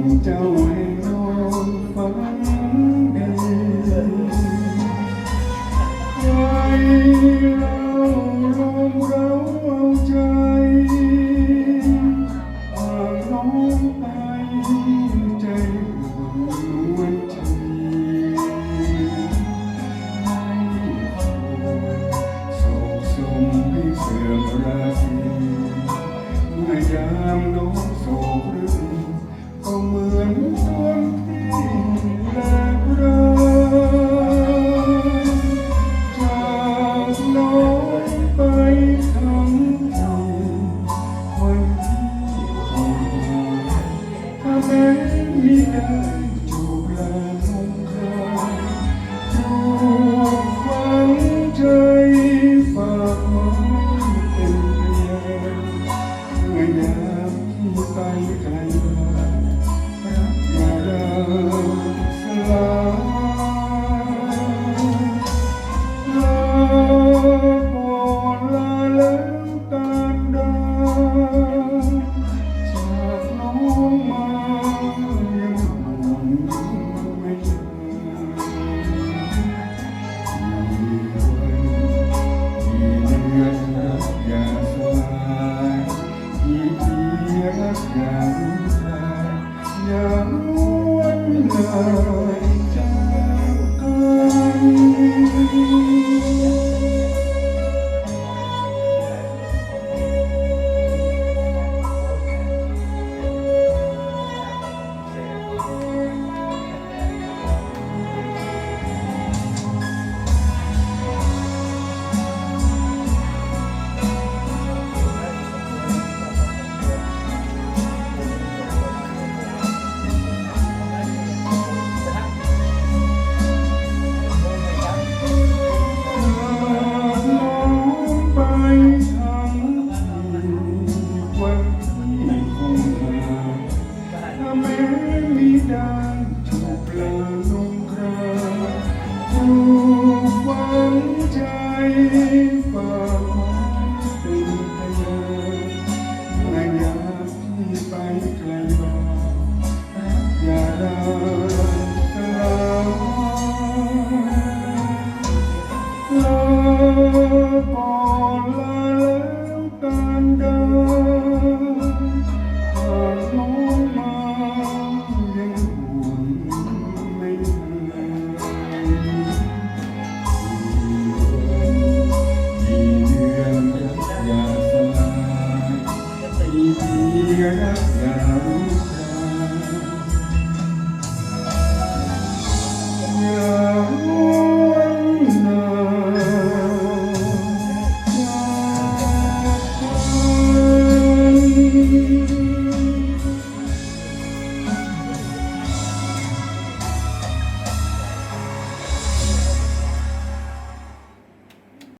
ของเจ้าให้น้องฝันเดิใไว้เราลมเราเอาใจอ่างน้องไปใจหวนทีไม่ส่งสมให้เสื่อมราศีเม่ยาม Sorry, can I? สงครามผูกฝังใจ Quero